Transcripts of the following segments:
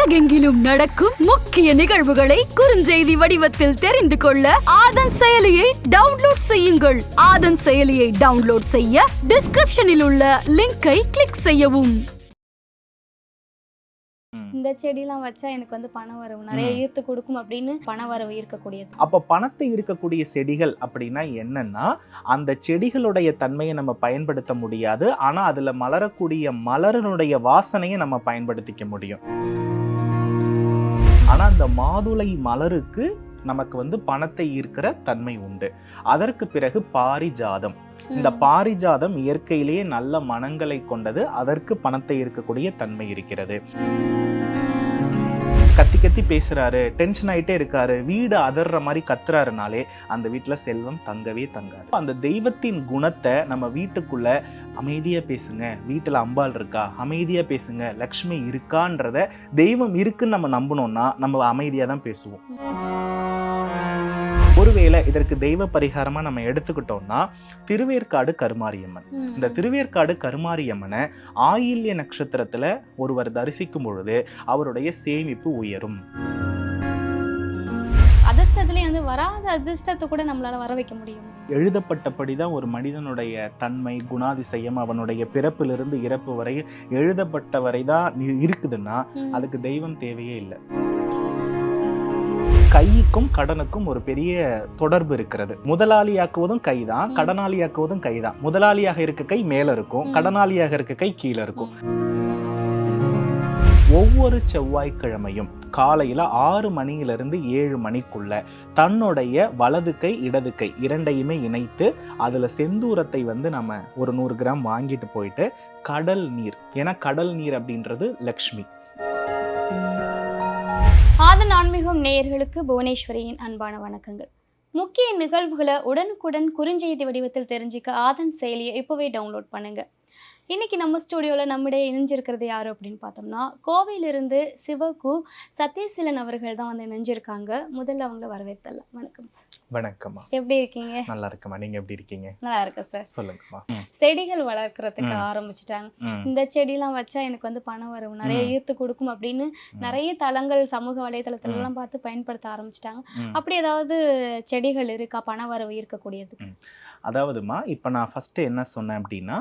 உலகெங்கிலும் நடக்கும் முக்கிய நிகழ்வுகளை குறுஞ்செய்தி வடிவத்தில் தெரிந்து கொள்ள ஆதன் செயலியை டவுன்லோட் செய்யுங்கள். ஆதன் செயலியை டவுன்லோட் செய்ய டிஸ்கிரிப்ஷனில் உள்ள லிங்கை கிளிக் செய்யவும். இந்த செடிலாம் வச்சா எனக்கு வந்து பணம் வரவு நிறைய. ஈர்த்து கொடுக்கும் அப்படின்னு பண வரவு ஈர்க்கக்கூடியது. அப்ப பணத்தை இருக்கக்கூடிய செடிகள் அப்படின்னா என்னன்னா அந்த செடிகளுடைய தன்மையை நம்ம பயன்படுத்த முடியாது. ஆனா அதுல மலரக்கூடிய மலரினுடைய வாசனையை நம்ம பயன்படுத்திக்க முடியும். ஆனா அந்த மாதுளை மலருக்கு நமக்கு வந்து பணத்தை ஈர்க்கிற தன்மை உண்டு. அதற்கு பிறகு பாரிஜாதம். இந்த. பாரிஜாதம் இயற்கையிலேயே நல்ல மனங்களை கொண்டது அதற்கு பணத்தை இருக்கக்கூடிய தன்மை இருக்கிறது. கத்தி கத்தி பேசுறாரு டென்ஷன் ஆயிட்டே இருக்காரு வீடு அதர்ற மாதிரி கத்துறாருனாலே அந்த வீட்டுல செல்வம் தங்கவே தங்காது. அந்த தெய்வத்தின் குணத்தை நம்ம வீட்டுக்குள்ள அமைதியா பேசுங்க வீட்டுல அம்பாள் இருக்கா அமைதியா பேசுங்க லக்ஷ்மி இருக்கான்றத தெய்வம் இருக்குன்னு நம்ம நம்பணும்னா நம்ம அமைதியா தான் பேசுவோம். ஒருவேளை இதற்கு தெய்வ பரிகாரமா நம்ம எடுத்துக்கிட்டோம்னா திருவேற்காடு கருமாரியம்மன். இந்த திருவேற்காடு கருமாரியம்மனை ஆயில்ய நட்சத்திரத்துல ஒருவர் தரிசிக்கும் பொழுது அவருடைய சேமிப்பு உயரும் அதிர்ஷ்டத்துலயே வந்து வராத அதிர்ஷ்டத்தை கூட நம்மளால வர வைக்க முடியும் எழுதப்பட்டபடிதான் ஒரு மனிதனுடைய தன்மை குணாதிசயம் அவனுடைய பிறப்பிலிருந்து இறப்பு வரை எழுதப்பட்ட வரை தான் இருக்குதுன்னா. அதுக்கு தெய்வம் தேவையே இல்லை கைக்கும் கடனுக்கும் ஒரு பெரிய தொடர்பு இருக்கிறது. முதலாளியாக்குவதும் கைதான் ம். கடனாளியாக்குவதும் கைதான். முதலாளியாக இருக்க கை மேல இருக்கும். கடனாளியாக இருக்க கை கீழே இருக்கும். ஒவ்வொரு செவ்வாய்க்கிழமையும் காலையில ஆறு மணியிலிருந்து ஏழு மணிக்குள்ள தன்னுடைய வலது கை இடது கை இரண்டையுமே இணைத்து அதுல செந்தூரத்தை வந்து நம்ம ஒரு நூறு கிராம் வாங்கிட்டு போயிட்டு கடல் நீர். ஏன்னா கடல் நீர் அப்படின்றது லக்ஷ்மி. ஆதன் ஆன்மீகம் நேயர்களுக்கு புவனேஸ்வரியின் அன்பான வணக்கங்கள். முக்கிய நிகழ்வுகளை உடனுக்குடன் குறுஞ்செய்தி வடிவத்தில் தெரிஞ்சுக்க ஆதன் செயலியை இப்போவே டவுன்லோட் பண்ணுங்கள் இன்னைக்கு நம்ம ஸ்டுடியோவில் நம்மிடையே இணைஞ்சிருக்கிறது யாரு அப்படின்னு பார்த்தோம்னா கோவையிலிருந்து சிவகு சத்யசீலன் அவர்கள் தான் வந்து இணைஞ்சிருக்காங்க. முதல்ல அவங்கள வரவேற்றலாம் வணக்கம் சார் வணக்கம்மா. எப்படி இருக்கீங்க? நல்லா இருக்கம்மா. நீங்க எப்படி இருக்கீங்க? நல்லா இருக்கேன் சார் சொல்லுங்கம்மா. செடிகள் வளர்க்கறதுக்கு. ஆரம்பிச்சிட்டாங்க. இந்த செடிலாம் வச்சா எனக்கு வந்து பணம் வரும் நிறைய. ஈர்த்து கொடுக்கும் அப்படின்னு நிறைய தளங்கள் சமூக வலைதளத்துல எல்லாம் பார்த்து பயன்படுத்த ஆரம்பிச்சிட்டாங்க. அப்படி ஏதாவது செடிகள் இருக்கா? பண வரவு ஈர்க்கக்கூடியது. அதாவதுமா இப்போ நான் ஃபர்ஸ்ட் என்ன சொன்னேன் அப்படின்னா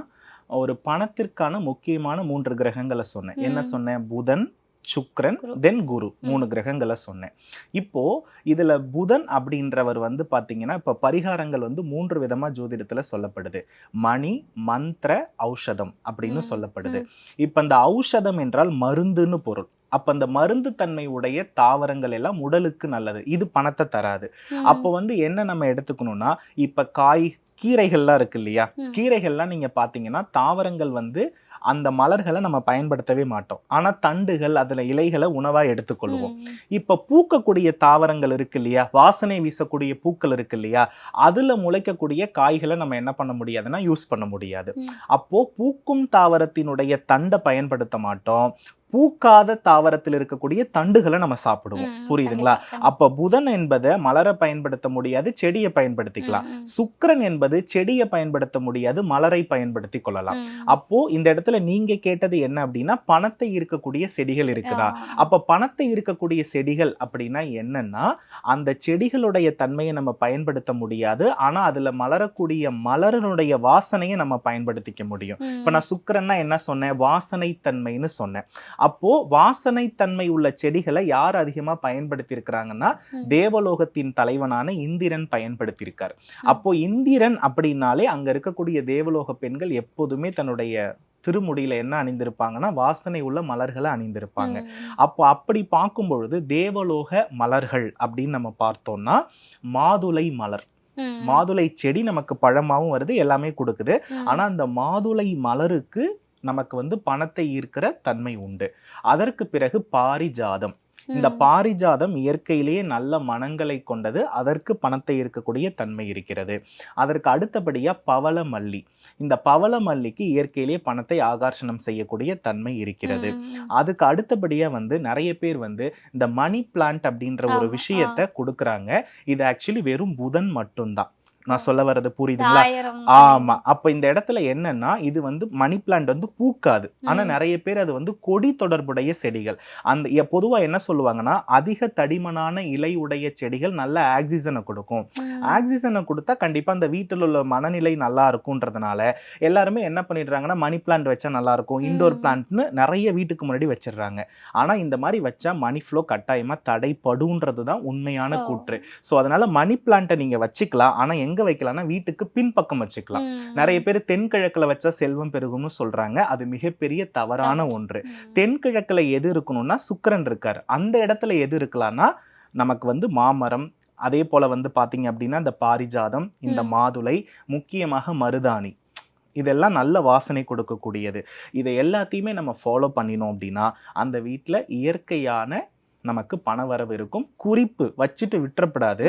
ஒரு பணத்திற்கான முக்கியமான மூன்று கிரகங்களை சொன்னேன். என்ன. சொன்னேன்? புதன் சுக்கிரன் குரு. தென் குரு மூணு கிரகங்களை சொன்னேன். இப்போ இதுல புதன் அப்படின்றவர் வந்து பாத்தீங்கன்னா இப்ப பரிகாரங்கள் வந்து மூன்று விதமா ஜோதிடத்துல சொல்லப்படுது. மணி மந்திர ஔஷதம் அப்படின்னு சொல்லப்படுது. இப்ப இந்த ஔஷதம் என்றால் மருந்துன்னு பொருள். அப்ப அந்த மருந்து தன்மை உடைய தாவரங்கள் எல்லாம் உடலுக்கு நல்லது. இது பணத்தை தராது. அப்போ வந்து என்ன நம்ம எடுத்துக்கணும்னா இப்ப காய் கீரைகள்லாம் இருக்கு இல்லையா. கீரைகள்லாம் நீங்க பாத்தீங்கன்னா தாவரங்கள் வந்து அந்த மலர்களை நம்ம பயன்படுத்தவே மாட்டோம். ஆனா தண்டுகள் அதுல இலைகளை உணவா எடுத்துக்கொள்வோம். இப்ப பூக்கக்கூடிய தாவரங்கள் இருக்கு இல்லையா வாசனை வீசக்கூடிய பூக்கள் இருக்கு இல்லையா அதுல முளைக்கக்கூடிய காய்களை நம்ம என்ன பண்ண முடியாதுன்னா யூஸ் பண்ண முடியாது. ம். அப்போ பூக்கும் தாவரத்தினுடைய தண்டை பயன்படுத்த மாட்டோம். பூக்காத தாவரத்தில் இருக்கக்கூடிய தண்டுகளை நம்ம சாப்பிடுவோம் புரியுதுங்களா. அப்ப புதன் என்பதை மலரை பயன்படுத்த முடியாது செடியை பயன்படுத்திக்கலாம். சுக்கிரன் என்பது செடியை பயன்படுத்த முடியாது மலரை பயன்படுத்தி கொள்ளலாம். அப்போ இந்த இடத்துல நீங்க கேட்டது என்ன அப்படின்னா பணத்தை இருக்கக்கூடிய செடிகள் இருக்குதா. அப்ப பணத்தை இருக்கக்கூடிய செடிகள் அப்படின்னா என்னன்னா அந்த செடிகளுடைய தன்மையை நம்ம பயன்படுத்த முடியாது ஆனா அதுல மலரக்கூடிய மலரினுடைய வாசனையை நம்ம பயன்படுத்திக்க முடியும். இப்ப நான் சுக்கிரன்னா என்ன சொன்னேன் வாசனை தன்மைன்னு சொன்னேன் அப்போ வாசனை தன்மை உள்ள செடிகளை யார் அதிகமா பயன்படுத்தி இருக்கிறாங்கன்னா ம். தேவலோகத்தின் தலைவனான இந்திரன் பயன்படுத்தியிருக்கார் அப்போ இந்திரன் அப்படின்னாலே அங்க இருக்கக்கூடிய தேவலோக பெண்கள் எப்போதுமே தன்னுடைய திருமுடியில என்ன அணிந்திருப்பாங்கன்னா வாசனை உள்ள மலர்களை அணிந்திருப்பாங்க. அப்போ அப்படி பார்க்கும் பொழுது தேவலோக மலர்கள் அப்படின்னு நம்ம பார்த்தோம்னா மாதுளை மலர். மாதுளை செடி நமக்கு பழமாவும் வருது எல்லாமே கொடுக்குது. ஆனா அந்த மாதுளை மலருக்கு நமக்கு வந்து பணத்தை ஈர்க்கிற தன்மை உண்டு. அதற்கு பிறகு பாரிஜாதம். இந்த. பாரிஜாதம் இயற்கையிலேயே நல்ல மனங்களை கொண்டது அதற்கு பணத்தை இருக்கக்கூடிய தன்மை இருக்கிறது. அதற்கு அடுத்தபடியா பவள மல்லி இந்த பவள மல்லிக்கு இயற்கையிலேயே பணத்தை ஆகர்ஷணம் செய்யக்கூடிய தன்மை இருக்கிறது. அதுக்கு அடுத்தபடியா வந்து நிறைய பேர் வந்து இந்த மணி பிளான்ட் அப்படின்ற ஒரு விஷயத்தை கொடுக்குறாங்க. இது ஆக்சுவலி வெறும் புதன் மட்டும்தான். நான் சொல்ல வர்றது புரியுதுங்களா? ஆமா. அப்ப இந்த இடத்துல என்னன்னா இது வந்து மணி பிளான்ட் வந்து பூக்காது. ஆனா. நிறைய பேர் அது வந்து கொடி தொடர்புடைய செடிகள். அந்த பொதுவா என்ன சொல்லுவாங்கன்னா அதிக தடிமனான இலை உடைய செடிகள் நல்ல ஆக்சிஜனை கொடுக்கும். ஆக்சிஜனை கொடுத்தா கண்டிப்பா அந்த வீட்டில் உள்ள மனநிலை நல்லா இருக்கும்ன்றதுனால எல்லாருமே என்ன பண்ணிடுறாங்கன்னா மணி பிளான்ட் வச்சா நல்லா இருக்கும். இண்டோர். பிளான்ட்னு நிறைய வீட்டுக்கு முன்னாடி வச்சிடுறாங்க. ஆனா இந்த மாதிரி வச்சா மணி ஃப்ளோ கட்டாயமா தடைப்படுன்றது தான் உண்மையான. கூற்று. ஸோ அதனால மணி பிளான்ட்டை நீங்க வச்சுக்கலாம். ஆனா எங்க வைக்கலாம்னா வீட்டுக்கு பின்பக்கம் வச்சுக்கலாம். நிறைய பேர் தென்கிழக்குல வச்சா செல்வம் பெருகும்னு சொல்றாங்க. அது மிகப்பெரிய தவறான ஒன்று. தென்கிழக்குல எது இருக்கணும்னா சுக்கிரன் இருக்காரு. அந்த இடத்துல எது இருக்கலாம்னா நமக்கு வந்து மாமரம் அதே போல வந்து பாத்தீங்க அப்படின்னா இந்த பாரிஜாதம் இந்த. மாதுளை முக்கியமாக மருதாணி. இதெல்லாம் நல்ல வாசனை கொடுக்கக்கூடியது. இதை எல்லாத்தையுமே நம்ம ஃபாலோ பண்ணினோம் அப்படின்னா அந்த வீட்டில் இயற்கையான நமக்கு பணவரவு இருக்கும். குறிப்பு வச்சுட்டு விட்டுறப்படாது.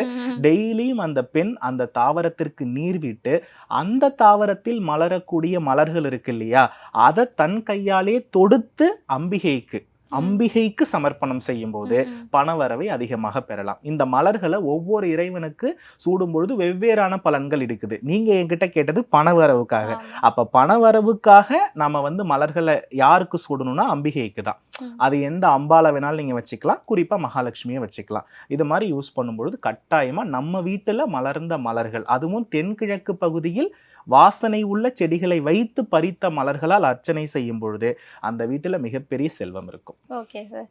டெய்லியும் அந்த பெண் அந்த தாவரத்திற்கு நீர் விட்டு அந்த தாவரத்தில் மலரக்கூடிய மலர்கள் இருக்கு இல்லையா? அதை தன் கையாலே தொடுத்து அம்பிகைக்கு. அம்பிகைக்கு சமர்ப்பணம் செய்யும் போது. பணவரவை அதிகமாக பெறலாம் இந்த மலர்களை ஒவ்வொரு இறைவனுக்கு சூடும் பொழுது வெவ்வேறான பலன்கள் இருக்குது நீங்க என்கிட்ட கேட்டது பணவரவுக்காக. அப்ப பணவரவுக்காக நம்ம வந்து மலர்களை யாருக்கு சூடணும்னா அம்பிகைக்கு தான். அது எந்த அம்பால வேணாலும் நீங்க வச்சுக்கலாம் குறிப்பா மகாலட்சுமியை வச்சுக்கலாம் இது மாதிரி யூஸ் பண்ணும்பொழுது கட்டாயமா நம்ம வீட்டுல மலர்ந்த மலர்கள் அதுவும் தென்கிழக்கு பகுதியில் வாசனை உள்ள செடிகளை வைத்து பறித்த மலர்களால் அர்ச்சனை செய்யும் பொழுது அந்த வீட்டுல மிகப்பெரிய செல்வம் இருக்கும். Okay sir.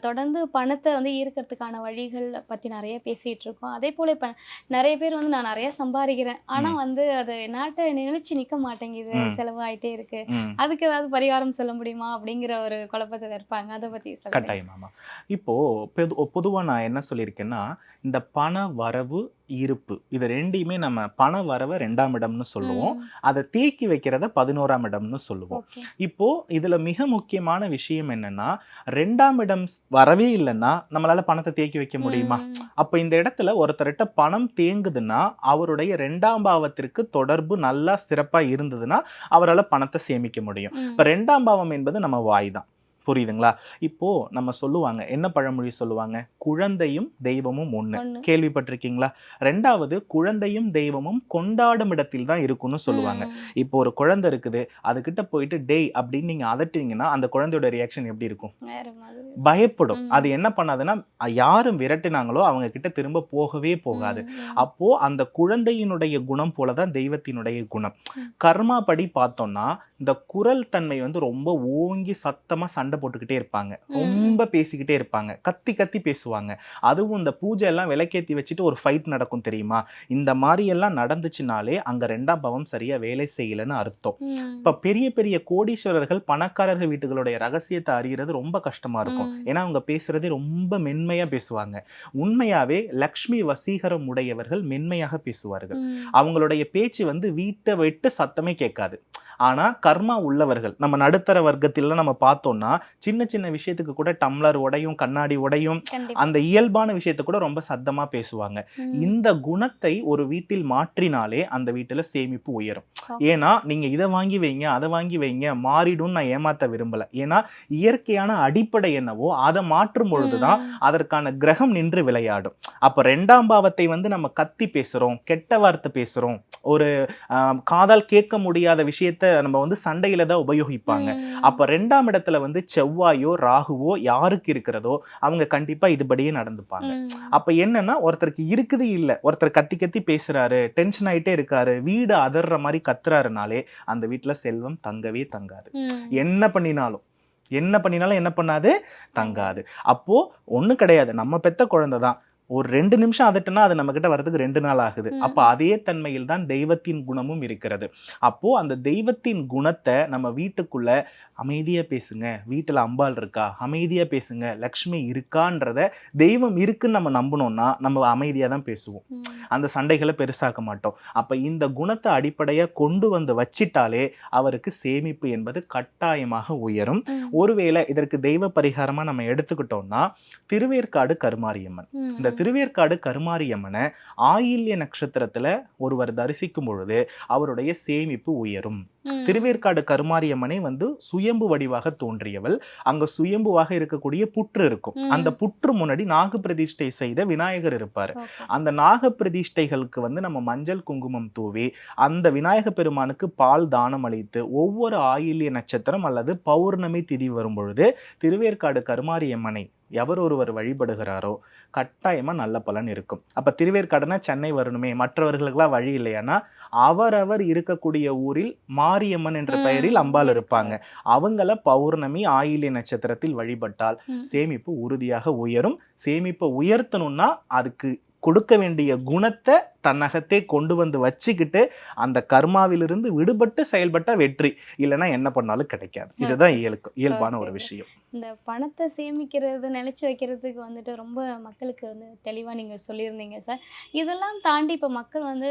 தொடர்ந்து பணத்தை வந்து ஈர்க்கறதுக்கான வழிகள் பத்தி நிறைய பேசிட்டு இருக்கோம். அதே போல இப்ப நிறைய பேர் வந்து நான் நிறைய சம்பாதிக்கிறேன். ஆனா ம். வந்து அது நாட்டை நிலைச்சு நிக்க மாட்டேங்குது. செலவு ஆயிட்டே இருக்கு. அதுக்கு ஏதாவது பரிகாரம் சொல்ல முடியுமா? அப்படிங்கிற ஒரு குழப்பத்துல இருப்பாங்க. அதை பத்தி சொல்லுங்க. கட்டாயமாமா இப்போ பொது பொதுவா நான் என்ன சொல்லியிருக்கேன்னா இந்த பண வரவு இருப்பு. இது ரெண்டையுமே நம்ம பண வரவை ரெண்டாம் இடம்னு சொல்லுவோம். அதை தேக்கி வைக்கிறத பதினோராம் இடம்னு சொல்லுவோம். இப்போ இதுல மிக முக்கியமான விஷயம் என்னன்னா ரெண்டாம் இடம் வரவே இல்லைன்னா நம்மளால பணத்தை தேக்கி வைக்க முடியுமா? அப்ப இந்த இடத்துல ஒருத்தர்கிட்ட பணம் தேங்குதுன்னா அவருடைய ரெண்டாம் பாவத்திற்கு தொடர்பு நல்லா சிறப்பா இருந்ததுன்னா அவரால் பணத்தை சேமிக்க முடியும். இப்ப ரெண்டாம் பாவம் என்பது நம்ம வாய் தான். புரியுதுங்களா? இப்போ நம்ம சொல்லுவாங்க என்ன பழமொழி சொல்லுவாங்க? குழந்தையும் தெய்வமும் ஒண்ணு. கேள்விப்பட்டிருக்கீங்களா? ரெண்டாவது குழந்தையும் தெய்வமும் கொண்டாடும் இடத்தில் தான் இருக்கும்னு சொல்லுவாங்க. இப்போ ஒரு குழந்தை இருக்குது அதுகிட்ட போயிட்டு டேய் அப்படின்னு நீங்க அதட்டுனீங்கன்னா அந்த குழந்தையோட ரியாக்ஷன் எப்படி இருக்கும்? பயப்படும். அது என்ன பண்ணாதுன்னா யாரும் விரட்டினாங்களோ அவங்க கிட்ட திரும்ப போகவே போகாது. அப்போ அந்த குழந்தையினுடைய குணம் போலதான் தெய்வத்தினுடைய குணம். கர்மா படி பார்த்தோம்னா இந்த குரல் தன்மை வந்து ரொம்ப ஓங்கி சத்தமா சண்டை போட்டுக்கிட்டே இருப்பாங்க. ரொம்ப பேசிக்கிட்டே இருப்பாங்க. கத்தி கத்தி பேசுவாங்க. அதுவும் இந்த பூஜை எல்லாம் விளக்கேத்தி வச்சுட்டு ஒரு ஃபைட் நடக்கும் தெரியுமா? இந்த மாதிரி எல்லாம் நடந்துச்சுனாலே அங்க ரெண்டாம் பாவம் சரியா வேலை செய்யலைன்னு அர்த்தம். இப்ப பெரிய பெரிய கோடீஸ்வரர்கள் பணக்காரர்கள் வீட்டுகளுடைய ரகசியத்தை அறியறது ரொம்ப கஷ்டமா இருக்கும். ஏன்னா அவங்க பேசுறதே ரொம்ப மென்மையா பேசுவாங்க. உண்மையாவே லக்ஷ்மி வசீகரம் உடையவர்கள் மென்மையாக பேசுவார்கள். அவங்களுடைய பேச்சு வந்து வீட்டை விட்டு சத்தமே கேட்காது. ஆனா கர்மா உள்ளவர்கள் நம்ம நடுத்தர வர்க்கத்தில நம்ம பார்த்தோம்னா சின்ன சின்ன விஷயத்துக்கு கூட டம்ளர் உடையும் கண்ணாடி உடையும் அந்த இயல்பான விஷயத்தை கூட ரொம்ப சத்தமா பேசுவாங்க. இந்த குணத்தை ஒரு வீட்டில் மாற்றினாலே அந்த வீட்டுல சேமிப்பு உயரும். ஏன்னா நீங்க இதை வாங்கி வைங்க அதை வாங்கி வைங்க மாறிடும் நான் ஏமாத்த விரும்பல ஏன்னா இயற்கையான அடிப்படை என்னவோ அதை மாற்றும் பொழுதுதான். அதற்கான கிரகம் நின்று விளையாடும் அப்ப ரெண்டாம் பாவத்தை வந்து நம்ம கத்தி பேசுறோம் கெட்ட வார்த்தை பேசுறோம் ஒரு காதால் கேட்க முடியாத விஷயத்த நம்ம வந்து சண்டையில தான் உபயோகிப்பாங்க. அப்ப ரெண்டாம் இடத்துல வந்து செவ்வாயோ ராகுவோ யாருக்கு இருக்கிறதோ அவங்க கண்டிப்பா இதுபடியே நடந்துப்பாங்க. அப்ப என்னன்னா ஒருத்தருக்கு இருக்குது இல்ல ஒருத்தர் கத்தி கத்தி பேசுறாரு டென்ஷன் ஆயிட்டே இருக்காரு வீடு அதர்ற மாதிரி கத்துறாருனாலே அந்த வீட்டுல செல்வம் தங்கவே தங்காது. என்ன பண்ணினாலும் என்ன பண்ணினாலும் என்ன பண்ணாது? தங்காது. அப்போ ஒண்ணு கிடையாது. நம்ம பெத்த குழந்தை தான். ஒரு ரெண்டு நிமிஷம் அதட்டுனா அது நம்ம கிட்ட வர்றதுக்கு ரெண்டு நாள் ஆகுது. அப்ப அதே தன்மையில் தான் தெய்வத்தின் குணமும் இருக்கிறது அப்போ அந்த தெய்வத்தின் குணத்தை நம்ம வீட்டுக்குள்ள அமைதியா பேசுங்க வீட்டுல அம்பாள் இருக்கா அமைதியா பேசுங்க லக்ஷ்மி இருக்கான்றத தெய்வம் இருக்குன்னு நம்ம நம்பினோம்னா நம்ம அமைதியா தான் பேசுவோம். அந்த சண்டைகளை பெருசாக்க மாட்டோம் அப்ப இந்த குணத்தை அடிப்படையா கொண்டு வந்து வச்சிட்டாலே அவருக்கு சேமிப்பு என்பது கட்டாயமாக உயரும். ஒருவேளை இதற்கு தெய்வ பரிகாரமா நம்ம எடுத்துக்கிட்டோம்னா திருவேற்காடு கருமாரியம்மன். இந்த திருவேற்காடு கருமாரியம்மனை ஆயில்ய நட்சத்திரத்துல ஒருவர் தரிசிக்கும் பொழுது அவருடைய சேமிப்பு உயரும். திருவேற்காடு கருமாரியம்மனை வந்து சுயம்பு வடிவாக தோன்றியவள் அங்க சுயம்புவாக இருக்கக்கூடிய புற்று இருக்கும். அந்த புற்று முன்னாடி நாக பிரதிஷ்டை செய்த விநாயகர் இருப்பாரு. அந்த நாக பிரதிஷ்டைகளுக்கு வந்து நம்ம மஞ்சள் குங்குமம் தூவி அந்த விநாயக பெருமானுக்கு பால் தானம் அளித்து ஒவ்வொரு ஆயில்ய நட்சத்திரம் அல்லது பௌர்ணமி திதி வரும் பொழுது திருவேற்காடு கருமாரியம்மனை எவர் ஒருவர் வழிபடுகிறாரோ கட்டாயமா நல்ல பலன் இருக்கும் அப்ப திருவேற்காடுனா சென்னை வரணுமே மற்றவர்களுக்கெல்லாம் வழி இல்லையானா அவரவர் இருக்கக்கூடிய ஊரில் மாரியம்மன் என்ற பெயரில் அம்பாள் இருப்பாங்க. அவங்கள பௌர்ணமி ஆயில்ய நட்சத்திரத்தில் வழிபட்டால். சேமிப்பு உறுதியாக உயரும் சேமிப்பை உயர்த்தணும்னா அதுக்கு கொடுக்க வேண்டிய குணத்தை தன்னகத்தே கொண்டு வந்து வச்சுக்கிட்டு அந்த கர்மாவிலிருந்து விடுபட்டு செயல்பட்ட வெற்றி. இல்லைன்னா என்ன பண்ணாலும் கிடைக்காது. இதுதான் இயலுக்கு இயல்பான ஒரு. விஷயம். இந்த பணத்தை சேமிக்கிறது நினைச்சு வைக்கிறதுக்கு வந்துட்டு ரொம்ப மக்களுக்கு வந்து தெளிவா நீங்க சொல்லியிருந்தீங்க சார். இதெல்லாம் தாண்டி இப்ப மக்கள் வந்து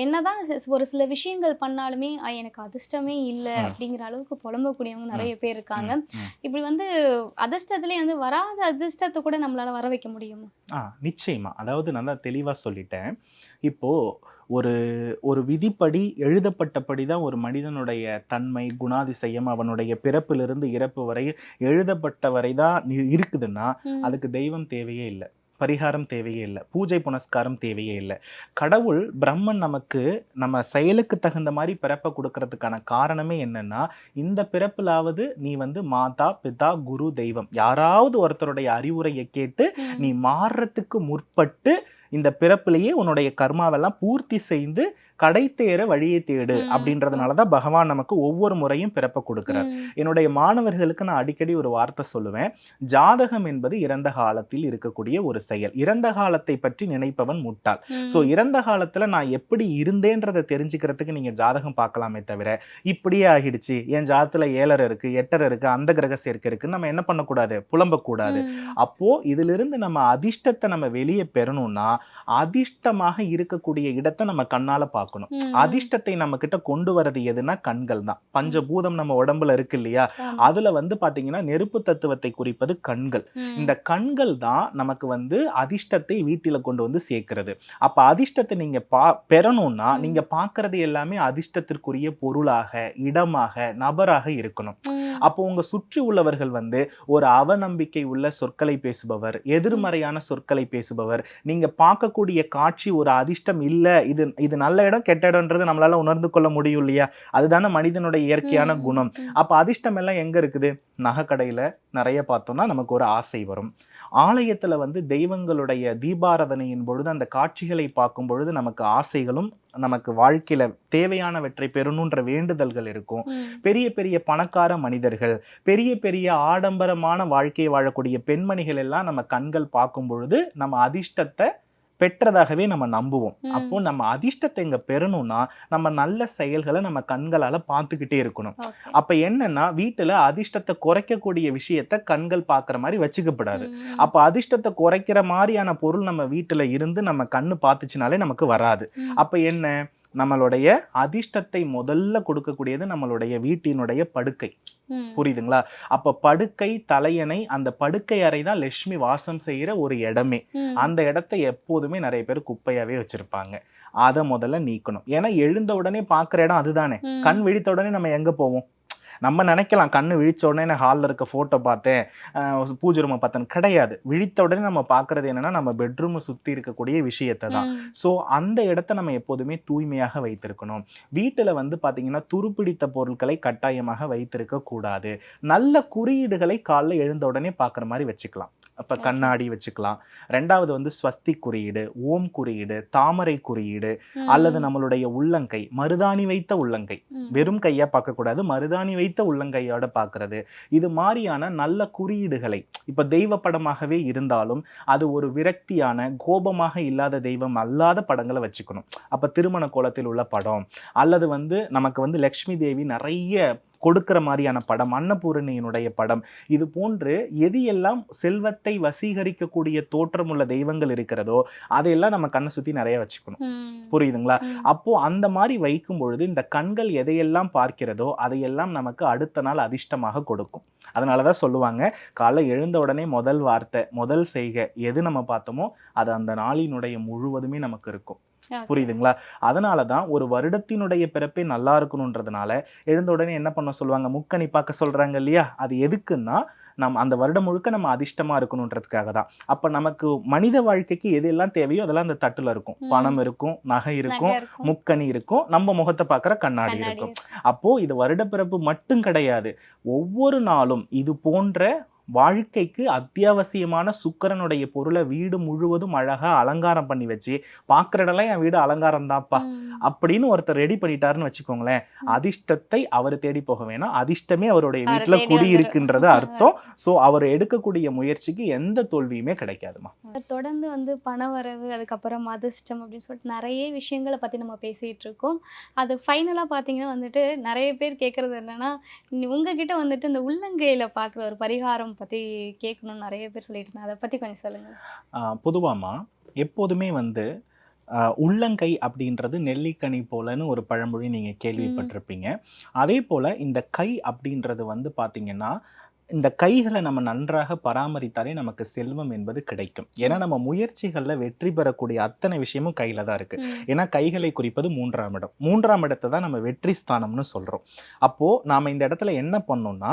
என்னதான் ஒரு சில விஷயங்கள் பண்ணாலுமே "ஐ, எனக்கு அதிர்ஷ்டமே இல்லை. அப்படிங்கிற அளவுக்கு புலம்பக்கூடியவங்க நிறைய பேர் இருக்காங்க. இப்படி வந்து அதிர்ஷ்டத்துலயே வந்து வராத அதிர்ஷ்டத்தை கூட நம்மளால வர வைக்க முடியுமா? ஆ நிச்சயமா. அதாவது நான் தான் தெளிவா சொல்லிட்டேன். இப்போ ஒரு ஒரு விதிப்படி எழுதப்பட்டபடி தான் ஒரு மனிதனுடைய தன்மை குணாதிசயம் அவனுடைய பிறப்பிலிருந்து இறப்பு வரை எழுதப்பட்ட வரை தான் இருக்குதுன்னா. அதுக்கு தெய்வம் தேவையே இல்லை பரிகாரம் தேவையே இல்லை பூஜை புனஸ்காரம் தேவையே இல்லை கடவுள் பிரம்மன் நமக்கு நம்ம செயலுக்கு தகுந்த மாதிரி பிறப்பை கொடுக்கறதுக்கான காரணமே என்னன்னா இந்த பிறப்பிலாவது நீ வந்து மாதா பிதா குரு தெய்வம் யாராவது ஒருத்தருடைய அறிவுரையை கேட்டு. நீ மாறுறதுக்கு முற்பட்டு இந்த பிறப்பிலேயே உன்னுடைய கர்மாவெல்லாம் பூர்த்தி செய்து கடை தேர வழியை தேடு. அப்படின்றதுனால தான் பகவான் நமக்கு ஒவ்வொரு முறையும் பிறப்ப கொடுக்கிறார். என்னுடைய மாணவர்களுக்கு நான் அடிக்கடி ஒரு வார்த்தை சொல்லுவேன் ஜாதகம் என்பது இறந்த காலத்தில் இருக்கக்கூடிய ஒரு செயல் இறந்த காலத்தை பற்றி நினைப்பவன் முட்டாள். ஸோ இறந்த காலத்துல நான் எப்படி இருந்தேன்றதை தெரிஞ்சுக்கிறதுக்கு நீங்க ஜாதகம் பார்க்கலாமே தவிர இப்படியே ஆகிடுச்சு என் ஜாதத்துல ஏழரை இருக்கு எட்டரை இருக்கு அந்த கிரக சேர்க்கை இருக்கு நம்ம என்ன பண்ணக்கூடாது புலம்பக்கூடாது. அப்போ இதிலிருந்து நம்ம அதிர்ஷ்டத்தை நம்ம வெளியே பெறணும்னா அதிர்ஷ்டமாக இருக்கக்கூடிய இடத்தை நம்ம கண்ணால பார்க்கணும் ம். அதிர்ஷ்டத்தை நம்ம கிட்ட கொண்டு வரது எதுனா கண்கள் தான் பஞ்சபூதம் நம்ம உடம்புல இருக்கு இல்லையா. அதுல வந்து பாத்தீங்கன்னா நெருப்பு தத்துவத்தை குறிப்பது கண்கள். இந்த கண்கள் தான் நமக்கு வந்து அதிர்ஷ்டத்தை வீட்டில கொண்டு வந்து சேர்க்கிறது அப்ப அதிர்ஷ்டத்தை நீங்க பா பெறணும்னா. நீங்க பார்க்கறது எல்லாமே அதிர்ஷ்டத்திற்குரிய பொருளாக இடமாக நபராக இருக்கணும். அப்போ உங்க சுற்றி உள்ளவர்கள் வந்து ஒரு அவநம்பிக்கை உள்ள சொற்களை பேசுபவர் எதிர்மறையான சொற்களை பேசுபவர். நீங்க பார்க்கக்கூடிய காட்சி ஒரு அதிர்ஷ்டம் இல்ல இது இது நல்ல இடம் கெட்ட இடம்ன்றது நம்மளால உணர்ந்து கொள்ள முடியும் இல்லையா? அதுதானே மனிதனுடைய இயற்கையான. குணம். அப்ப அதிர்ஷ்டம் எல்லாம் எங்க இருக்குது? நகைக்கடையில நிறைய பார்த்தோம்னா நமக்கு ஒரு ஆசை வரும். ஆலயத்துல வந்து தெய்வங்களுடைய தீபாராதனையின் பொழுது அந்த காட்சிகளை பார்க்கும் பொழுது நமக்கு ஆசைகளும் நமக்கு வாழ்க்கையில தேவையானவற்றை பெறணுன்ற வேண்டுதல்கள் இருக்கும். பெரிய பெரிய பணக்கார மனிதர்கள் பெரிய பெரிய ஆடம்பரமான வாழ்க்கையை வாழக்கூடிய பெண்மணிகள் எல்லாம் நம்ம கண்கள் பார்க்கும் பொழுது நம்ம அதிர்ஷ்டத்தை பெற்றதாகவே நம்ம நம்புவோம். அப்போ நம்ம அதிர்ஷ்டத்தை இங்க பெறணும்னா நம்ம நல்ல செயல்களை நம்ம கண்களால பார்த்துக்கிட்டே இருக்கணும். அப்ப என்னன்னா வீட்டுல அதிர்ஷ்டத்தை குறைக்கக்கூடிய விஷயத்த கண்கள் பார்க்குற மாதிரி வச்சுக்கப்படாது. அப்ப அதிர்ஷ்டத்தை குறைக்கிற மாதிரியான பொருள் நம்ம வீட்டுல இருந்து நம்ம கண்ணு பார்த்துச்சுனாலே நமக்கு வராது. அப்ப என்ன நம்மளுடைய அதிர்ஷ்டத்தை முதல்ல கொடுக்கக்கூடியது நம்மளுடைய வீட்டினுடைய படுக்கை. புரியுதுங்களா? அப்ப படுக்கை தலையணை அந்த படுக்கை அறை தான் லட்சுமி வாசம் செய்யற ஒரு இடமே. அந்த இடத்த எப்போதுமே நிறைய பேர் குப்பையாவே வச்சிருப்பாங்க. அதை முதல்ல நீக்கணும். ஏன்னா எழுந்த உடனே பார்க்குற இடம் அதுதானே. கண் விழித்த உடனே நம்ம எங்க போவோம்? நம்ம நினைக்கலாம் கண்ணு விழிச்ச உடனே நான் ஹாலில் இருக்க ஃபோட்டோ பார்த்தேன். பூஜை ரூமை பார்த்தேன் கிடையாது. விழித்த உடனே நம்ம பார்க்கறது என்னன்னா நம்ம பெட்ரூமை சுற்றி இருக்கக்கூடிய விஷயத்தை தான். ஸோ அந்த இடத்த நம்ம எப்போதுமே தூய்மையாக வைத்திருக்கணும். வீட்டில் வந்து பார்த்தீங்கன்னா துருப்பிடித்த பொருட்களை கட்டாயமாக வைத்திருக்க கூடாது நல்ல குறியீடுகளை காலைல எழுந்த உடனே பார்க்குற மாதிரி வச்சுக்கலாம். அப்போ. கண்ணாடி வச்சுக்கலாம் ரெண்டாவது வந்து ஸ்வஸ்தி குறியீடு ஓம் குறியீடு தாமரை குறியீடு. அல்லது நம்மளுடைய உள்ளங்கை மருதாணி வைத்த உள்ளங்கை. வெறும் கையா பார்க்கக்கூடாது மருதாணி வைத்த உள்ளங்கையோட பார்க்கறது இது மாதிரியான நல்ல குறியீடுகளை இப்ப தெய்வ படமாகவே இருந்தாலும் அது ஒரு விரக்தியான கோபமாக இல்லாத தெய்வம் அல்லாத படங்களை வச்சுக்கணும் அப்ப திருமண கோலத்தில் உள்ள படம் அல்லது வந்து நமக்கு வந்து லக்ஷ்மி தேவி நிறைய கொடுக்கிற மாதிரியான படம் அன்னபூரணியினுடைய படம் இது போன்று எது எல்லாம் செல்வத்தை வசீகரிக்கக்கூடிய தோற்றமுள்ள தெய்வங்கள் இருக்கிறதோ அதையெல்லாம் நம்ம கண்ணை சுத்தி நிறைய வச்சுக்கணும். புரியுதுங்களா. அப்போ அந்த மாதிரி வைக்கும் பொழுது இந்த கண்கள் எதையெல்லாம் பார்க்கிறதோ அதையெல்லாம் நமக்கு அடுத்த நாள் அதிர்ஷ்டமாக கொடுக்கும் அதனால தான் சொல்லுவாங்க காலை எழுந்த உடனே முதல் வார்த்தை முதல் செய்கை எது நம்ம பார்த்தோமோ அது அந்த நாளினுடைய முழுவதுமே நமக்கு இருக்கும். புரியுதுங்களா? அதனால தான் ஒரு வருடத்தினுடைய பிறப்பே நல்லா இருக்கணுன்றதுனால எழுந்த உடனே என்ன பண்ண சொல்லுவாங்க? முக்கணி பார்க்க சொல்றாங்க இல்லையா? அது எதுக்குன்னா நம்ம அந்த வருடம் முழுக்க நம்ம அதிர்ஷ்டமா இருக்கணுன்றதுக்காக தான். அப்ப நமக்கு மனித வாழ்க்கைக்கு எது எல்லாம் தேவையோ அதெல்லாம் அந்த தட்டுல இருக்கும். பணம் இருக்கும் நகை இருக்கும். முக்கணி இருக்கும் நம்ம முகத்தை பார்க்குற கண்ணாடி இருக்கும் இருக்கும். அப்போ இது வருடப்பிறப்பு மட்டும் கிடையாது. ஒவ்வொரு நாளும் இது போன்ற வாழ்க்கைக்கு அத்தியாவசியமான சுக்கிரனுடைய பொருளை வீடு முழுவதும் அழகா அலங்காரம் பண்ணி வச்சு பார்க்குற இடம்லாம் என் வீடு அலங்காரம் தான்ப்பா. அப்படின்னு ஒருத்தர் ரெடி பண்ணிட்டாருன்னு வச்சுக்கோங்களேன். அதிர்ஷ்டத்தை அவர் தேடி போக வேணாம் அதிர்ஷ்டமே அவருடைய அவரை வீட்டுல குடியிருக்குன்றது. அர்த்தம் சோ அவர் எடுக்கக்கூடிய முயற்சிக்கு எந்த தோல்வியுமே கிடைக்காதுமா தொடர்ந்து வந்து பணவரவு அதுக்கப்புறம் அதிர்ஷ்டம் அப்படின்னு சொல்லிட்டு நிறைய விஷயங்களை பற்றி நம்ம பேசிகிட்டு இருக்கோம் அது ஃபைனலாக பார்த்தீங்கன்னா வந்துட்டு நிறைய பேர் கேட்குறது என்னன்னா உங்ககிட்ட வந்துட்டு இந்த உள்ளங்கையில் பார்க்குற ஒரு பரிகாரம் பற்றி கேட்கணும்னு நிறைய பேர் சொல்லிட்டு இருந்தாங்க அதை பற்றி கொஞ்சம் சொல்லுங்கள் ஆஹ் பொதுவாமா எப்போதுமே வந்து உள்ளங்கை அப்படின்றது நெல்லிக்கனி போலன்னு ஒரு பழமொழி நீங்க கேள்விப்பட்டிருப்பீங்க. அதே போல இந்த கை அப்படின்றது வந்து பாத்தீங்கன்னா இந்த கைகளை நம்ம நன்றாக பராமரித்தாலே நமக்கு செல்வம் என்பது கிடைக்கும். ஏன்னா நம்ம முயற்சிகள்ல வெற்றி பெறக்கூடிய அத்தனை விஷயமும் கையில தான் இருக்கு. ஏன்னா கைகளை குறிப்பது மூன்றாம் இடம். மூன்றாம் இடத்தை தான் நம்ம வெற்றி ஸ்தானம்னு சொல்றோம். அப்போ நாம இந்த இடத்துல என்ன பண்ணோம்னா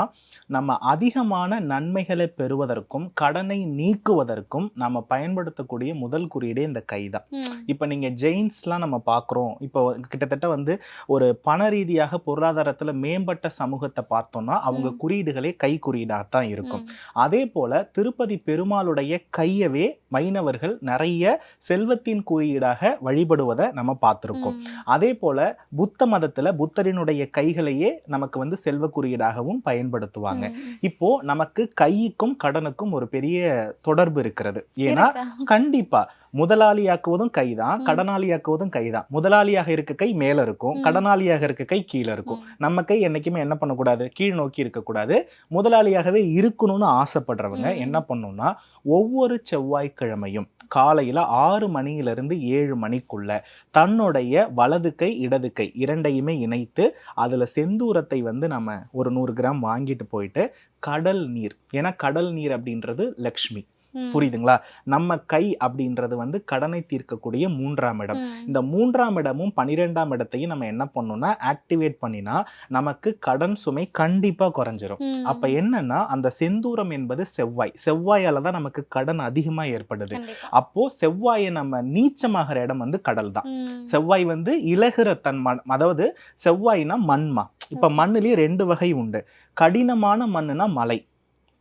நம்ம அதிகமான நன்மைகளை பெறுவதற்கும் கடனை நீக்குவதற்கும் நம்ம பயன்படுத்தக்கூடிய முதல் குறியீடே இந்த கை தான். இப்போ நீங்க ஜெயின்ஸ்லாம் நம்ம பார்க்குறோம் இப்போ கிட்டத்தட்ட வந்து ஒரு பண ரீதியாக பொருளாதாரத்துல மேம்பட்ட சமூகத்தை பார்த்தோம்னா அவங்க. குறியீடுகளே கை குறியீடாக தான் இருக்கும். அதே போல திருப்பதி பெருமாளுடைய கையவே வைணவர்கள் நிறைய செல்வத்தின் குறியீடாக வழிபடுவதை நம்ம பார்த்துருக்கோம். அதே போல புத்த மதத்துல புத்தரினுடைய கைகளையே நமக்கு வந்து செல்வ குறியீடாகவும் பயன்படுத்துவாங்க. இப்போ நமக்கு கைக்கும் கடனுக்கும் ஒரு பெரிய தொடர்பு இருக்கிறது. ஏன்னா கண்டிப்பா முதலாளியாக்குவதும் கைதான் ம். கடனாளியாக்குவதும் கைதான். முதலாளியாக இருக்க கை மேல இருக்கும். கடனாளியாக இருக்க கை கீழே இருக்கும் நம்ம கை என்னைக்குமே என்ன பண்ணக்கூடாது? கீழ் நோக்கி இருக்கக்கூடாது. முதலாளியாகவே இருக்கணும்னு ஆசைப்படுறவங்க. என்ன பண்ணணும்னா ஒவ்வொரு செவ்வாய்க்கிழமையும் காலையில ஆறு மணியிலிருந்து ஏழு மணிக்குள்ள தன்னுடைய வலது கை இடது கை இரண்டையுமே இணைத்து அதுல செந்தூரத்தை வந்து நம்ம ஒரு நூறு கிராம் வாங்கிட்டு போயிட்டு கடல் நீர். ஏன்னா கடல் நீர் அப்படின்றது லக்ஷ்மி. புரியுதுங்களா? நம்ம கை அப்படின்றது வந்து கடனை தீர்க்கக்கூடிய மூன்றாம் இடம். இந்த மூன்றாம் இடமும் பனிரெண்டாம் இடத்தையும் நம்ம என்ன பண்ணோம்னா ஆக்டிவேட் பண்ணினா நமக்கு கடன் சுமை கண்டிப்பா குறைஞ்சிரும். அப்ப என்னன்னா அந்த செந்தூரம் என்பது செவ்வாய். செவ்வாயால தான் நமக்கு கடன் அதிகமா ஏற்படுது. அப்போ செவ்வாயை நம்ம நீச்சமாகிற இடம் வந்து கடல் தான். செவ்வாய் வந்து இலகுற தன் அதாவது செவ்வாய்னா மண்மா. இப்ப மண்ணுலயே ரெண்டு வகை உண்டு. கடினமான மண்ணுனா மலை.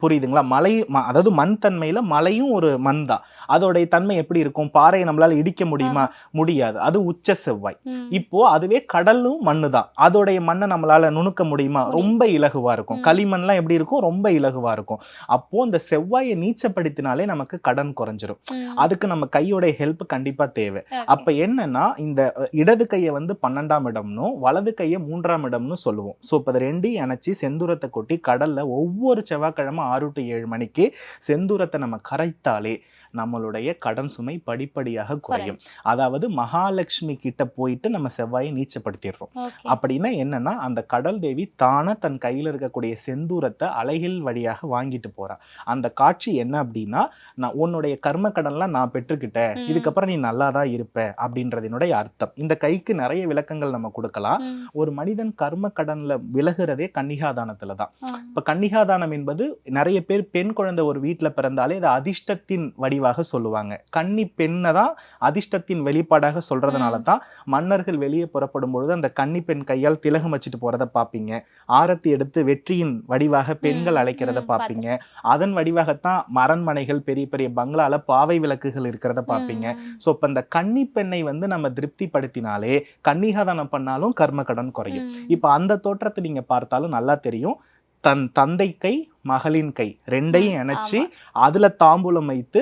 புரியுதுங்களா? மலை அதாவது மண் தன்மையில மலையும் ஒரு மண் தான். அதோடைய தன்மை எப்படி இருக்கும்? பாறையை நம்மளால இடிக்க முடியுமா? முடியாது. அது உச்ச செவ்வாய். இப்போ அதுவே கடலும் மண்ணு தான். அதோடைய மண்ணை நம்மளால நுணுக்க முடியுமா. ரொம்ப இலகுவா இருக்கும். களிமண்லாம் எப்படி இருக்கும்? ரொம்ப இலகுவா இருக்கும். அப்போ இந்த செவ்வாயை நீச்சப்படுத்தினாலே நமக்கு கடன் குறைஞ்சிரும். அதுக்கு நம்ம கையோட ஹெல்ப் கண்டிப்பா தேவை. அப்ப என்னன்னா இந்த இடது கையை வந்து பன்னெண்டாம் இடம்னும் வலது கையை மூன்றாம் இடம்னு சொல்லுவோம். ஸோ இப்போ ரெண்டையும் இணைச்சி செந்தூரத்தை கொட்டி கடல்ல ஒவ்வொரு செவ்வாய்க்கிழமை ஆறு டு ஏழு மணிக்கு செந்தூரத்தை நம்ம கரைத்தாலே நம்மளுடைய கடன் சுமை படிப்படியாக குறையும். அதாவது மகாலட்சுமி கிட்ட போயிட்டு நம்ம செவ்வாயை நீச்சப்படுத்திடுறோம். அப்படின்னா என்னன்னா அந்த கடல் தேவி தானே தன் கையில இருக்கக்கூடிய செந்தூரத்தை அலைகள் வழியாக வாங்கிட்டு போறா. அந்த காட்சி என்ன அப்படின்னா நான் உன்னுடைய கர்ம கடன்லாம் நான் பெற்றுக்கிட்டேன். இதுக்கப்புறம் நீ நல்லா தான் இருப்ப அப்படின்றதினுடைய அர்த்தம். இந்த கைக்கு நிறைய விளக்கங்கள் நம்ம கொடுக்கலாம். ஒரு மனிதன் கர்ம கடன்ல விலகுறதே கன்னிகாதானத்துல தான். இப்ப கன்னிகாதானம் என்பது நிறைய பேர் பெண் குழந்தை ஒரு வீட்டுல பிறந்தாலே அது அதிர்ஷ்டத்தின் வடிவாக சொல்லுவாங்க. கன்னி பெண்ணை தான் அதிர்ஷ்டத்தின் வெளிப்பாடாக சொல்றதுனால தான் மன்னர்கள் வெளியே புறப்படும் பொழுது அந்த கன்னி பெண் கையால் திலகம் வச்சுட்டு போறத பார்ப்பீங்க ஆரத்தி எடுத்து வெற்றியின் வடிவாக பெண்கள் அழைக்கிறத பார்ப்பீங்க அதன் வடிவாகத்தான் மரண்மனைகள் பெரிய பெரிய பங்களால பாவை விளக்குகள் இருக்கிறத பார்ப்பீங்க ஸோ இப்போ இந்த கன்னி பெண்ணை வந்து நம்ம திருப்திப்படுத்தினாலே கன்னிகாதானம் பண்ணாலும் கர்ம கடன் குறையும். இப்போ அந்த தோற்றத்தை நீங்க பார்த்தாலும் நல்லா தெரியும். தன் தந்தை கை மகளின் கை ரெண்டையும் இணைச்சு அதுல தாம்பூலம் வைத்து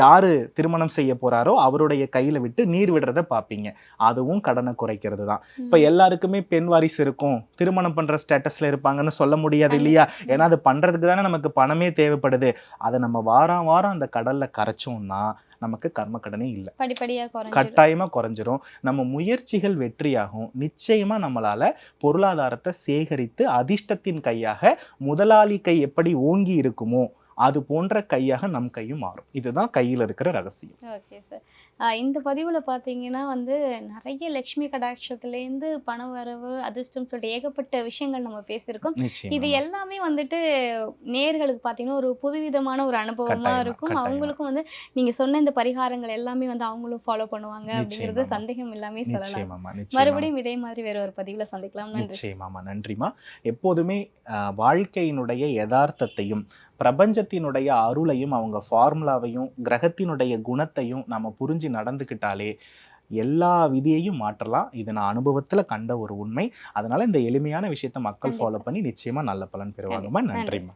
யாரு திருமணம் செய்ய போறாரோ அவருடைய கையில விட்டு நீர் விடுறத பார்ப்பீங்க அதுவும் கடனை குறைக்கிறது தான். இப்ப எல்லாருக்குமே பெண் வாரிசு இருக்கும். திருமணம் பண்ற ஸ்டேட்டஸ்ல இருப்பாங்கன்னு சொல்ல முடியாது இல்லையா? ஏன்னா அது பண்றதுக்கு தானே நமக்கு பணமே தேவைப்படுது. அதை நம்ம வாரம் வாரம் அந்த கடல்ல கரைச்சோம்னா நமக்கு கர்ம கடனே இல்லை. கட்டாயமா குறைஞ்சிரும். நம்ம முயற்சிகள் வெற்றியாகும். நிச்சயமா நம்மளால பொருளாதாரத்தை சேகரித்து அதிர்ஷ்டத்தின் கையாக முதலாளி கை எப்படி ஓங்கி இருக்குமோ அது போன்ற கையாக நம் கையும் மாறும். இதுதான் கையில் இருக்கிற ரகசியம். ஓகே சார் இந்த பதிவில் பார்த்தீங்கன்னா வந்து நிறைய லக்ஷ்மி கடாட்சத்துலேருந்து பண வரவு அதிர்ஷ்டம் சொல்லிட்டு ஏகப்பட்ட விஷயங்கள் நம்ம பேசியிருக்கோம். இது எல்லாமே வந்துட்டு நேர்களுக்கு பார்த்தீங்கன்னா ஒரு புதுவிதமான ஒரு அனுபவமா கட்டாயமா, இருக்கும். அவங்களுக்கும் வந்து நீங்க சொன்ன இந்த பரிகாரங்கள் எல்லாமே வந்து அவங்களும் ஃபாலோ பண்ணுவாங்க அப்படிங்கிறது. சந்தேகம் இல்லாமே சொல்லலாம். மறுபடியும் இதே மாதிரி வேற ஒரு பதிவுல சந்திக்கலாம். நன்றி. நிச்சயமாமா நன்றிமா எப்போதுமே வாழ்க்கையினுடைய யதார்த்தத்தையும் பிரபஞ்சத்தினுடைய அருளையும் அவங்க ஃபார்முலாவையும் கிரகத்தினுடைய குணத்தையும் நம்ம புரிஞ்சு நடந்துக்கிட்டாலே எல்லா விதியையும் மாற்றலாம். இது நான் அனுபவத்துல கண்ட ஒரு உண்மை. அதனால இந்த எளிமையான விஷயத்த மக்கள். ஃபாலோ பண்ணி நிச்சயமா நல்ல பலன் பெறுவாங்கம்மா. நன்றி. நன்றிம்மா.